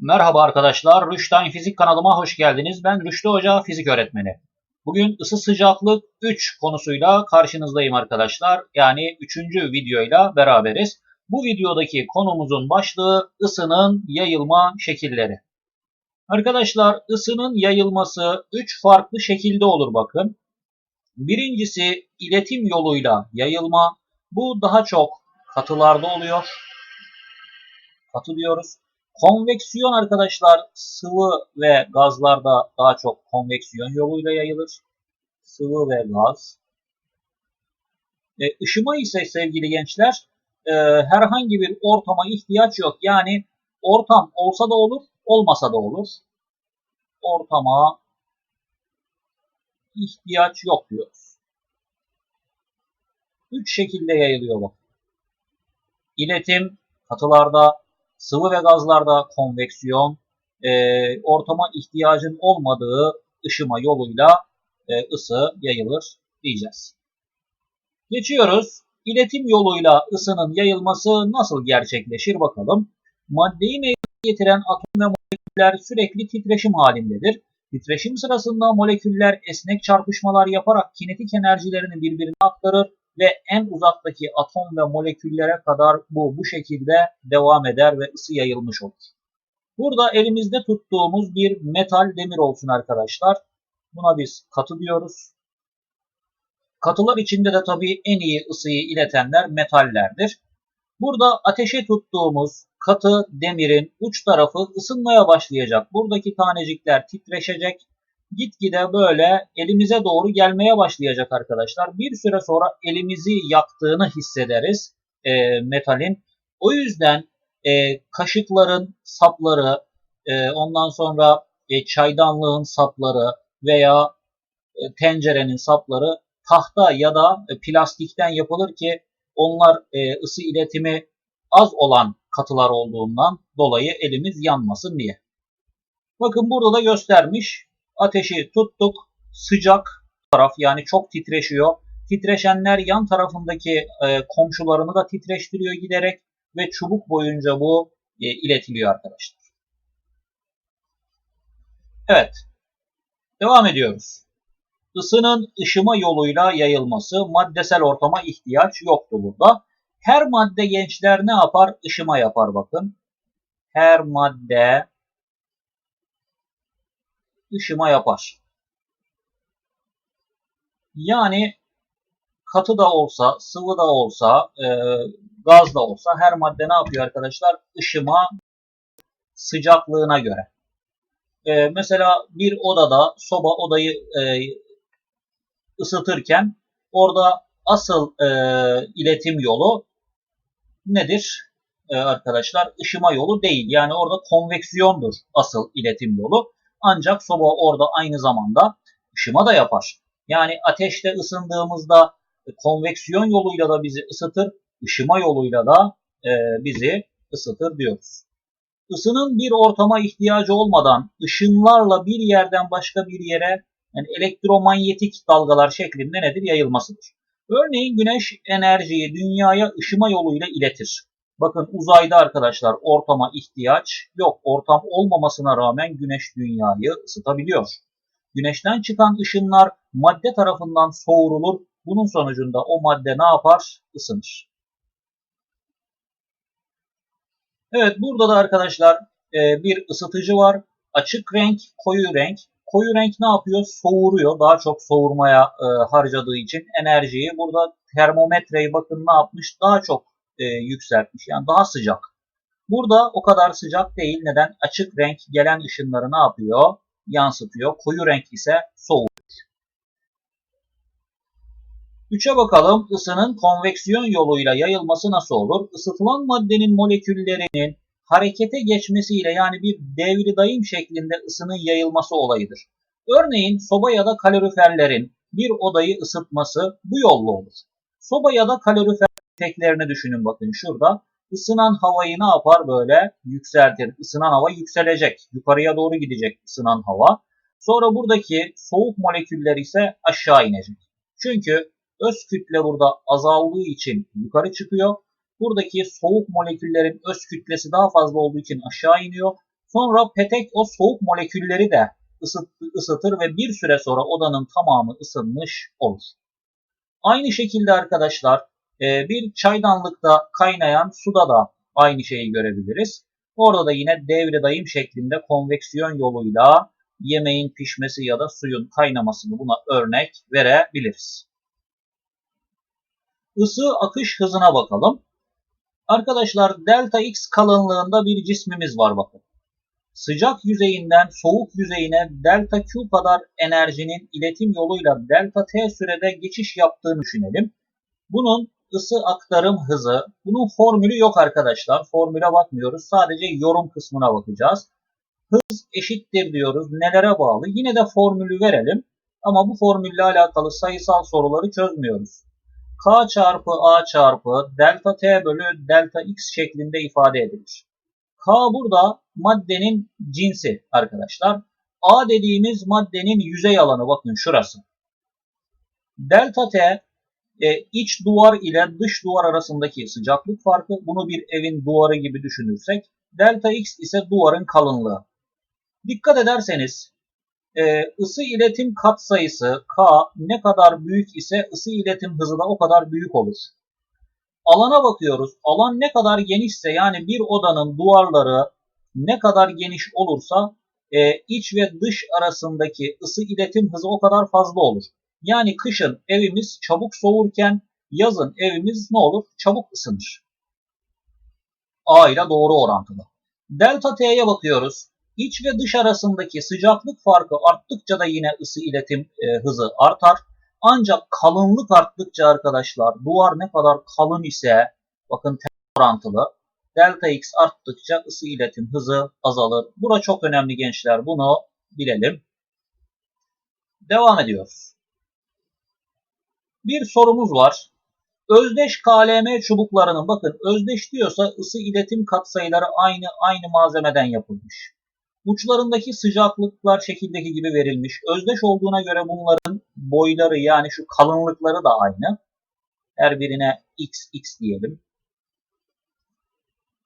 Merhaba arkadaşlar, Rüştay'n Fizik kanalıma hoş geldiniz. Ben Rüştü Hoca, fizik öğretmeni. Bugün ısı sıcaklık 3 konusuyla karşınızdayım arkadaşlar. Yani 3. videoyla beraberiz. Bu videodaki konumuzun başlığı ısının yayılma şekilleri. Arkadaşlar ısının yayılması 3 farklı şekilde olur bakın. Birincisi iletim yoluyla yayılma. Bu daha çok katılarda oluyor. Katı diyoruz. Konveksiyon arkadaşlar sıvı ve gazlarda daha çok konveksiyon yoluyla yayılır. Sıvı ve gaz. E, ışıma ise sevgili gençler e, herhangi bir ortama ihtiyaç yok. Yani ortam olsa da olur, olmasa da olur. Ortama ihtiyaç yok diyoruz. Üç şekilde yayılıyor bak. İletim katılarda, sıvı ve gazlarda konveksiyon, e, ortama ihtiyacın olmadığı ışıma yoluyla e, ısı yayılır diyeceğiz. Geçiyoruz. İletim yoluyla ısının yayılması nasıl gerçekleşir bakalım. Maddeyi meydana getiren atom ve moleküller sürekli titreşim halindedir. Titreşim sırasında moleküller esnek çarpışmalar yaparak kinetik enerjilerini birbirine aktarır ve en uzaktaki atom ve moleküllere kadar bu bu şekilde devam eder ve ısı yayılmış olur. Burada elimizde tuttuğumuz bir metal demir olsun arkadaşlar. Buna biz katı diyoruz. Katılar içinde de tabii en iyi ısıyı iletenler metallerdir. Burada ateşe tuttuğumuz katı demirin uç tarafı ısınmaya başlayacak. Buradaki tanecikler titreşecek gitgide böyle elimize doğru gelmeye başlayacak arkadaşlar. Bir süre sonra elimizi yaktığını hissederiz e, metalin. O yüzden e, kaşıkların sapları, e, ondan sonra e, çaydanlığın sapları veya e, tencerenin sapları tahta ya da e, plastikten yapılır ki onlar e, ısı iletimi az olan katılar olduğundan dolayı elimiz yanmasın diye. Bakın burada da göstermiş ateşi tuttuk. Sıcak taraf yani çok titreşiyor. Titreşenler yan tarafındaki e, komşularını da titreştiriyor giderek ve çubuk boyunca bu e, iletiliyor arkadaşlar. Evet. Devam ediyoruz. Isının ışıma yoluyla yayılması maddesel ortama ihtiyaç yoktu burada. Her madde gençler ne yapar? Işıma yapar bakın. Her madde ışıma yapar. Yani katı da olsa, sıvı da olsa, e, gaz da olsa her madde ne yapıyor arkadaşlar? Işıma sıcaklığına göre. E, mesela bir odada soba odayı e, ısıtırken orada asıl e, iletim yolu nedir e, arkadaşlar? Işıma yolu değil. Yani orada konveksiyondur asıl iletim yolu. Ancak soba orada aynı zamanda ışıma da yapar. Yani ateşte ısındığımızda konveksiyon yoluyla da bizi ısıtır, ışıma yoluyla da e, bizi ısıtır diyoruz. Isının bir ortama ihtiyacı olmadan ışınlarla bir yerden başka bir yere yani elektromanyetik dalgalar şeklinde nedir? Yayılmasıdır. Örneğin güneş enerjiyi dünyaya ışıma yoluyla iletir. Bakın uzayda arkadaşlar ortama ihtiyaç yok. Ortam olmamasına rağmen güneş dünyayı ısıtabiliyor. Güneşten çıkan ışınlar madde tarafından soğurulur. Bunun sonucunda o madde ne yapar? Isınır. Evet burada da arkadaşlar e, bir ısıtıcı var. Açık renk, koyu renk. Koyu renk ne yapıyor? Soğuruyor. Daha çok soğurmaya e, harcadığı için enerjiyi. Burada termometreyi bakın ne yapmış? Daha çok e, yükseltmiş. Yani daha sıcak. Burada o kadar sıcak değil. Neden? Açık renk gelen ışınları ne yapıyor? Yansıtıyor. Koyu renk ise soğuyor. 3'e bakalım. Isının konveksiyon yoluyla yayılması nasıl olur? Isıtılan maddenin moleküllerinin harekete geçmesiyle yani bir devri dayım şeklinde ısının yayılması olayıdır. Örneğin soba ya da kaloriferlerin bir odayı ısıtması bu yolla olur. Soba ya da kalorifer teklerini düşünün bakın şurada. Isınan havayı ne yapar böyle? Yükseltir. Isınan hava yükselecek. Yukarıya doğru gidecek ısınan hava. Sonra buradaki soğuk moleküller ise aşağı inecek. Çünkü öz kütle burada azaldığı için yukarı çıkıyor. Buradaki soğuk moleküllerin öz kütlesi daha fazla olduğu için aşağı iniyor. Sonra petek o soğuk molekülleri de ısıt- ısıtır ve bir süre sonra odanın tamamı ısınmış olur. Aynı şekilde arkadaşlar e, bir çaydanlıkta kaynayan suda da aynı şeyi görebiliriz. Orada da yine devre dayım şeklinde konveksiyon yoluyla yemeğin pişmesi ya da suyun kaynamasını buna örnek verebiliriz. Isı akış hızına bakalım. Arkadaşlar delta x kalınlığında bir cismimiz var bakın. Sıcak yüzeyinden soğuk yüzeyine delta Q kadar enerjinin iletim yoluyla delta T sürede geçiş yaptığını düşünelim. Bunun ısı aktarım hızı, bunun formülü yok arkadaşlar. Formüle bakmıyoruz. Sadece yorum kısmına bakacağız. Hız eşittir diyoruz. Nelere bağlı? Yine de formülü verelim. Ama bu formülle alakalı sayısal soruları çözmüyoruz. K çarpı A çarpı delta T bölü delta X şeklinde ifade edilir. K burada maddenin cinsi arkadaşlar. A dediğimiz maddenin yüzey alanı bakın şurası. Delta T e, iç duvar ile dış duvar arasındaki sıcaklık farkı. Bunu bir evin duvarı gibi düşünürsek. Delta X ise duvarın kalınlığı. Dikkat ederseniz e, ısı iletim katsayısı K ne kadar büyük ise ısı iletim hızı da o kadar büyük olur. Alana bakıyoruz. Alan ne kadar genişse yani bir odanın duvarları ne kadar geniş olursa e, iç ve dış arasındaki ısı iletim hızı o kadar fazla olur. Yani kışın evimiz çabuk soğurken yazın evimiz ne olur? Çabuk ısınır. A ile doğru orantılı. Delta T'ye bakıyoruz. İç ve dış arasındaki sıcaklık farkı arttıkça da yine ısı iletim e, hızı artar. Ancak kalınlık arttıkça arkadaşlar duvar ne kadar kalın ise bakın orantılı. Delta X arttıkça ısı iletim hızı azalır. Bura çok önemli gençler. Bunu bilelim. Devam ediyoruz. Bir sorumuz var. Özdeş KLM çubuklarının bakın özdeş diyorsa ısı iletim katsayıları aynı aynı malzemeden yapılmış. Uçlarındaki sıcaklıklar şekildeki gibi verilmiş. Özdeş olduğuna göre bunların boyları yani şu kalınlıkları da aynı. Her birine x x diyelim.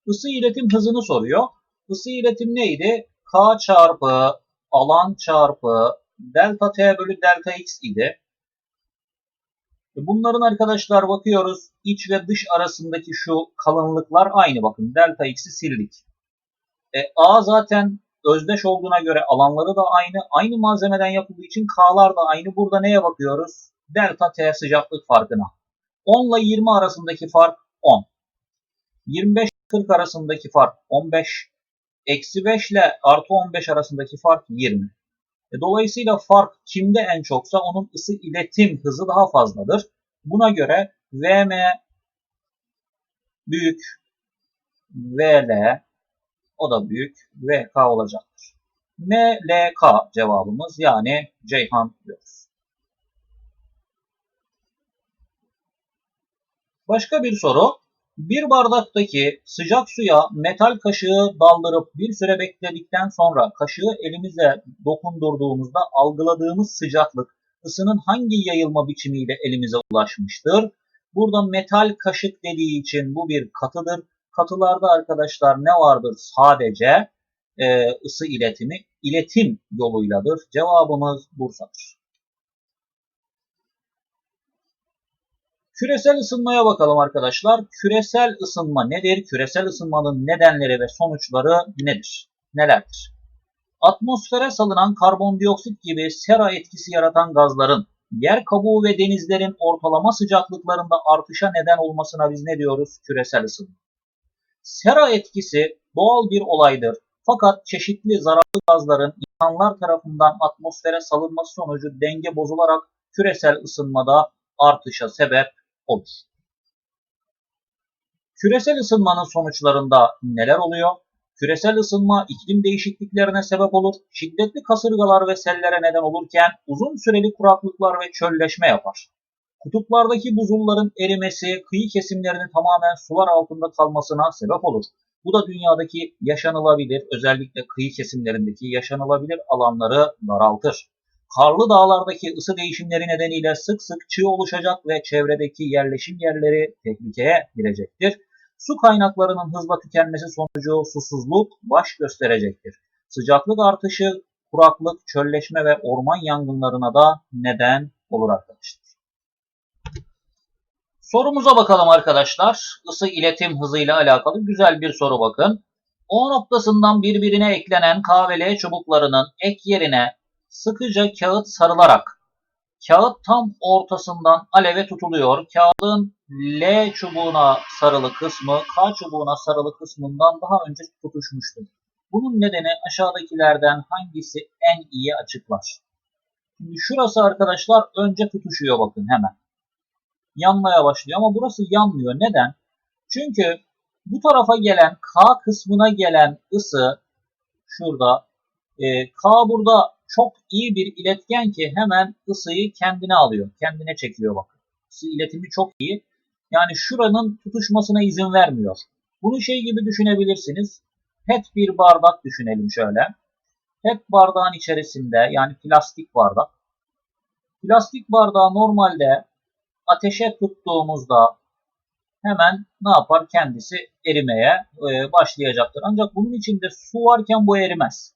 Isı iletim hızını soruyor. Isı iletim neydi? K çarpı alan çarpı delta t bölü delta x idi. Bunların arkadaşlar bakıyoruz iç ve dış arasındaki şu kalınlıklar aynı bakın delta x'i sildik. E, A zaten özdeş olduğuna göre alanları da aynı. Aynı malzemeden yapıldığı için K'lar da aynı. Burada neye bakıyoruz? Delta T sıcaklık farkına. 10 ile 20 arasındaki fark 10. 25 40 arasındaki fark 15. Eksi 5 ile artı 15 arasındaki fark 20. E, dolayısıyla fark kimde en çoksa onun ısı iletim hızı daha fazladır. Buna göre VM büyük VL o da büyük VK olacaktır. MLK cevabımız yani Ceyhan diyoruz. Başka bir soru. Bir bardaktaki sıcak suya metal kaşığı daldırıp bir süre bekledikten sonra kaşığı elimizle dokundurduğumuzda algıladığımız sıcaklık ısının hangi yayılma biçimiyle elimize ulaşmıştır? Burada metal kaşık dediği için bu bir katıdır. Katılarda arkadaşlar ne vardır? Sadece e, ısı iletimi iletim yoluyladır. Cevabımız Bursa'dır. Küresel ısınmaya bakalım arkadaşlar. Küresel ısınma nedir? Küresel ısınmanın nedenleri ve sonuçları nedir? Nelerdir? Atmosfere salınan karbondioksit gibi sera etkisi yaratan gazların yer kabuğu ve denizlerin ortalama sıcaklıklarında artışa neden olmasına biz ne diyoruz? Küresel ısınma. Sera etkisi doğal bir olaydır. Fakat çeşitli zararlı gazların insanlar tarafından atmosfere salınması sonucu denge bozularak küresel ısınmada artışa sebep olur. Küresel ısınmanın sonuçlarında neler oluyor? Küresel ısınma iklim değişikliklerine sebep olur, şiddetli kasırgalar ve sellere neden olurken uzun süreli kuraklıklar ve çölleşme yapar. Kutuplardaki buzulların erimesi kıyı kesimlerinin tamamen sular altında kalmasına sebep olur. Bu da dünyadaki yaşanılabilir, özellikle kıyı kesimlerindeki yaşanılabilir alanları daraltır. Karlı dağlardaki ısı değişimleri nedeniyle sık sık çığ oluşacak ve çevredeki yerleşim yerleri tehlikeye girecektir. Su kaynaklarının hızla tükenmesi sonucu susuzluk baş gösterecektir. Sıcaklık artışı, kuraklık, çölleşme ve orman yangınlarına da neden olur arkadaşlar. Sorumuza bakalım arkadaşlar. Isı iletim hızıyla alakalı güzel bir soru bakın. O noktasından birbirine eklenen K ve L çubuklarının ek yerine sıkıca kağıt sarılarak kağıt tam ortasından aleve tutuluyor. Kağıdın L çubuğuna sarılı kısmı K çubuğuna sarılı kısmından daha önce tutuşmuştur. Bunun nedeni aşağıdakilerden hangisi en iyi açıklar? Şimdi şurası arkadaşlar önce tutuşuyor bakın hemen. Yanmaya başlıyor ama burası yanmıyor. Neden? Çünkü bu tarafa gelen K kısmına gelen ısı şurada e, K burada çok iyi bir iletken ki hemen ısıyı kendine alıyor. Kendine çekiyor bakın. Isı iletimi çok iyi. Yani şuranın tutuşmasına izin vermiyor. Bunu şey gibi düşünebilirsiniz. PET bir bardak düşünelim şöyle. PET bardağın içerisinde yani plastik bardak. Plastik bardağı normalde ateşe tuttuğumuzda hemen ne yapar? Kendisi erimeye e, başlayacaktır. Ancak bunun içinde su varken bu erimez.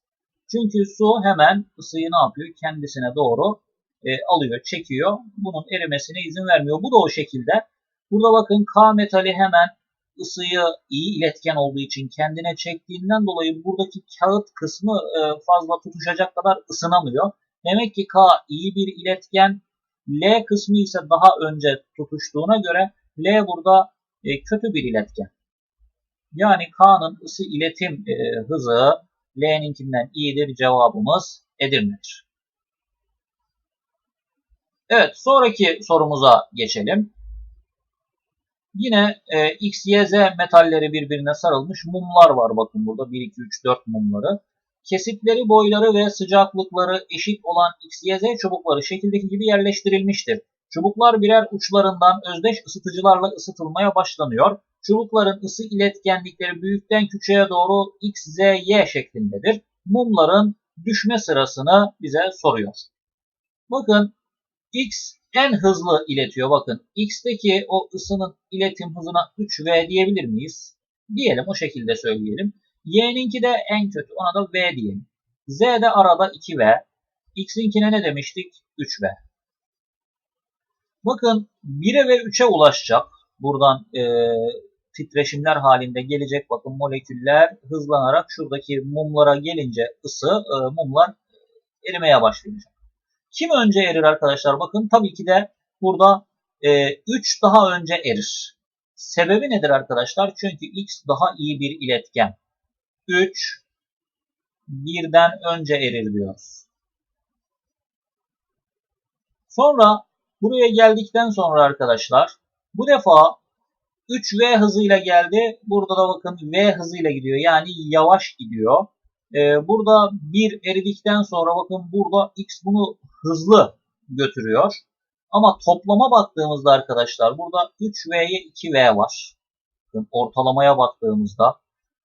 Çünkü su hemen ısıyı ne yapıyor? Kendisine doğru e, alıyor, çekiyor. Bunun erimesine izin vermiyor. Bu da o şekilde. Burada bakın K metali hemen ısıyı iyi iletken olduğu için kendine çektiğinden dolayı buradaki kağıt kısmı e, fazla tutuşacak kadar ısınamıyor. Demek ki K iyi bir iletken. L kısmı ise daha önce tutuştuğuna göre L burada e, kötü bir iletken. Yani K'nın ısı iletim e, hızı L'ninkinden iyidir cevabımız Edirne'dir. Evet sonraki sorumuza geçelim. Yine e, X, Y, Z metalleri birbirine sarılmış mumlar var bakın burada 1, 2, 3, 4 mumları. Kesitleri, boyları ve sıcaklıkları eşit olan X, Y, Z çubukları şekildeki gibi yerleştirilmiştir. Çubuklar birer uçlarından özdeş ısıtıcılarla ısıtılmaya başlanıyor. Çubukların ısı iletkenlikleri büyükten küçüğe doğru X, Z, Y şeklindedir. Mumların düşme sırasını bize soruyor. Bakın X en hızlı iletiyor. Bakın X'teki o ısının iletim hızına 3V diyebilir miyiz? Diyelim o şekilde söyleyelim. Y'ninki de en kötü ona da V diyelim. Z'de arada 2V. X'inkine ne demiştik? 3V. Bakın 1'e ve 3'e ulaşacak. Buradan e, titreşimler halinde gelecek. Bakın moleküller hızlanarak şuradaki mumlara gelince ısı e, mumlar erimeye başlayacak. Kim önce erir arkadaşlar? Bakın tabii ki de burada e, 3 daha önce erir. Sebebi nedir arkadaşlar? Çünkü X daha iyi bir iletken. 3 birden önce erir diyoruz. Sonra buraya geldikten sonra arkadaşlar bu defa 3V hızıyla geldi. Burada da bakın V hızıyla gidiyor. Yani yavaş gidiyor. Ee, burada 1 eridikten sonra bakın burada X bunu hızlı götürüyor. Ama toplama baktığımızda arkadaşlar burada 3V'ye 2V var. Bakın ortalamaya baktığımızda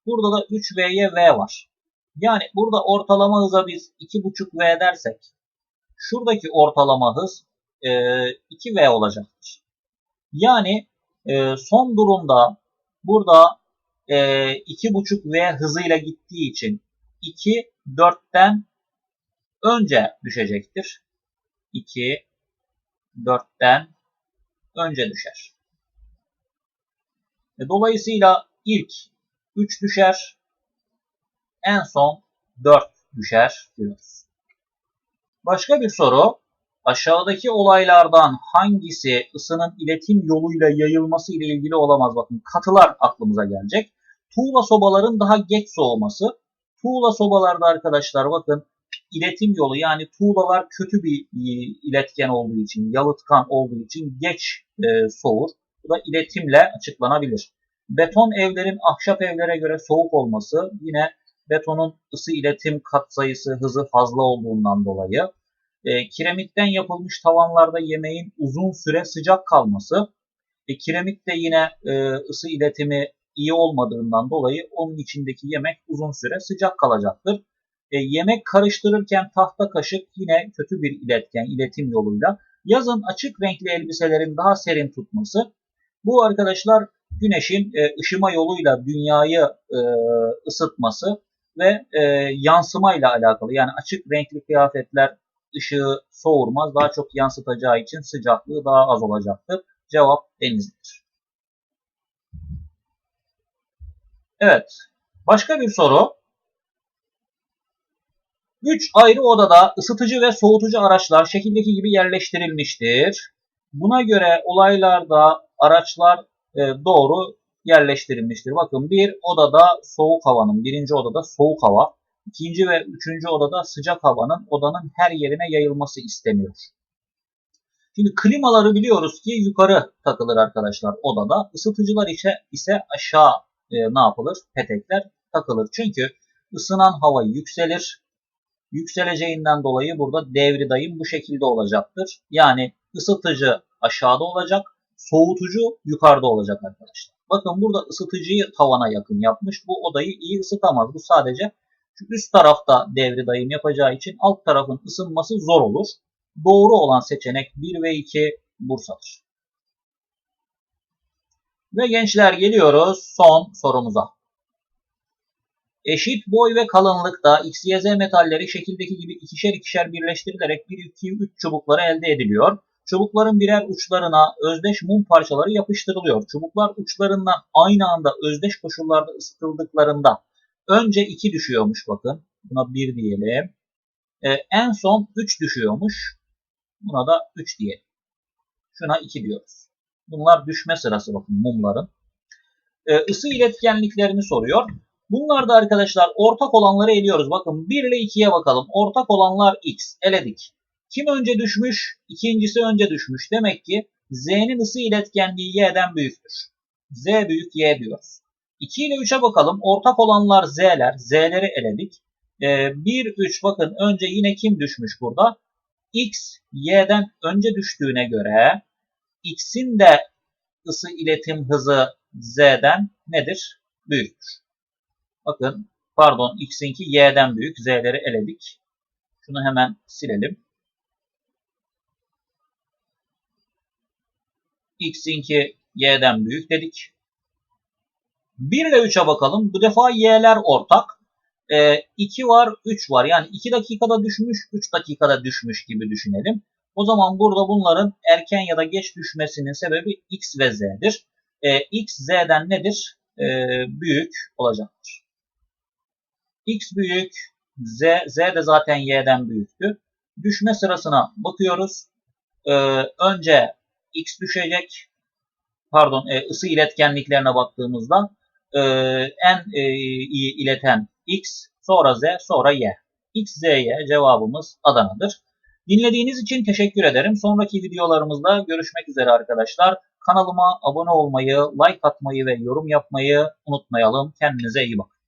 burada da 3V'ye V var. Yani burada ortalama hıza biz 2,5V dersek şuradaki ortalama hız e, 2V olacaktır. Yani e, son durumda burada e, 2,5V hızıyla gittiği için 2 4'ten önce düşecektir. 2 4'ten önce düşer. Dolayısıyla ilk 3 düşer, en son 4 düşer diyoruz. Başka bir soru. Aşağıdaki olaylardan hangisi ısının iletim yoluyla yayılması ile ilgili olamaz? Bakın katılar aklımıza gelecek. Tuğla sobaların daha geç soğuması. Tuğla sobalarda arkadaşlar bakın iletim yolu yani tuğlalar kötü bir iletken olduğu için, yalıtkan olduğu için geç e, soğur. Bu da iletimle açıklanabilir. Beton evlerin ahşap evlere göre soğuk olması yine betonun ısı iletim katsayısı hızı fazla olduğundan dolayı. E, kiremitten yapılmış tavanlarda yemeğin uzun süre sıcak kalması. E, kiremit de yine e, ısı iletimi iyi olmadığından dolayı onun içindeki yemek uzun süre sıcak kalacaktır. E, yemek karıştırırken tahta kaşık yine kötü bir iletken iletim yoluyla. Yazın açık renkli elbiselerin daha serin tutması. Bu arkadaşlar güneşin e, ışıma yoluyla dünyayı e, ısıtması ve e, yansımayla alakalı. Yani açık renkli kıyafetler ışığı soğurmaz. Daha çok yansıtacağı için sıcaklığı daha az olacaktır. Cevap denizdir. Evet. Başka bir soru. 3 ayrı odada ısıtıcı ve soğutucu araçlar şekildeki gibi yerleştirilmiştir. Buna göre olaylarda araçlar e, doğru yerleştirilmiştir. Bakın bir odada soğuk havanın, birinci odada soğuk hava, ikinci ve üçüncü odada sıcak havanın odanın her yerine yayılması isteniyor. Şimdi klimaları biliyoruz ki yukarı takılır arkadaşlar odada. Isıtıcılar ise, ise aşağı e, ne yapılır? Petekler takılır. Çünkü ısınan hava yükselir. Yükseleceğinden dolayı burada devri dayım bu şekilde olacaktır. Yani ısıtıcı aşağıda olacak, soğutucu yukarıda olacak arkadaşlar. Bakın burada ısıtıcıyı tavana yakın yapmış. Bu odayı iyi ısıtamaz. Bu sadece üst tarafta devri dayım yapacağı için alt tarafın ısınması zor olur. Doğru olan seçenek 1 ve 2 Bursa'dır. Ve gençler geliyoruz son sorumuza. Eşit boy ve kalınlıkta X, Y, metalleri şekildeki gibi ikişer ikişer birleştirilerek 1, 2, 3 çubukları elde ediliyor. Çubukların birer uçlarına özdeş mum parçaları yapıştırılıyor. Çubuklar uçlarından aynı anda özdeş koşullarda ısıtıldıklarında önce 2 düşüyormuş bakın. Buna 1 diyelim. Ee, en son 3 düşüyormuş. Buna da 3 diyelim. Şuna 2 diyoruz. Bunlar düşme sırası bakın mumların. Ee, ısı iletkenliklerini soruyor. Bunlarda arkadaşlar ortak olanları eliyoruz. Bakın 1 ile 2'ye bakalım. Ortak olanlar x. Eledik. Kim önce düşmüş? İkincisi önce düşmüş. Demek ki z'nin ısı iletkenliği y'den büyüktür. z büyük y diyoruz. 2 ile 3'e bakalım. Ortak olanlar z'ler. z'leri eledik. Ee, 1, 3 bakın önce yine kim düşmüş burada? x y'den önce düştüğüne göre x'in de ısı iletim hızı z'den nedir? Büyüktür. Bakın pardon x'inki y'den büyük. Z'leri eledik. Şunu hemen silelim. x'inki y'den büyük dedik. 1 ile 3'e bakalım. Bu defa y'ler ortak. E, 2 var, 3 var. Yani 2 dakikada düşmüş, 3 dakikada düşmüş gibi düşünelim. O zaman burada bunların erken ya da geç düşmesinin sebebi x ve z'dir. E, x z'den nedir? E, büyük olacaktır. x büyük, z, z de zaten y'den büyüktü. Düşme sırasına bakıyoruz. E, önce x düşecek. Pardon e, ısı iletkenliklerine baktığımızda e, en e, iyi ileten x, sonra z, sonra y. x, z, y cevabımız Adana'dır. Dinlediğiniz için teşekkür ederim. Sonraki videolarımızda görüşmek üzere arkadaşlar. Kanalıma abone olmayı, like atmayı ve yorum yapmayı unutmayalım. Kendinize iyi bakın.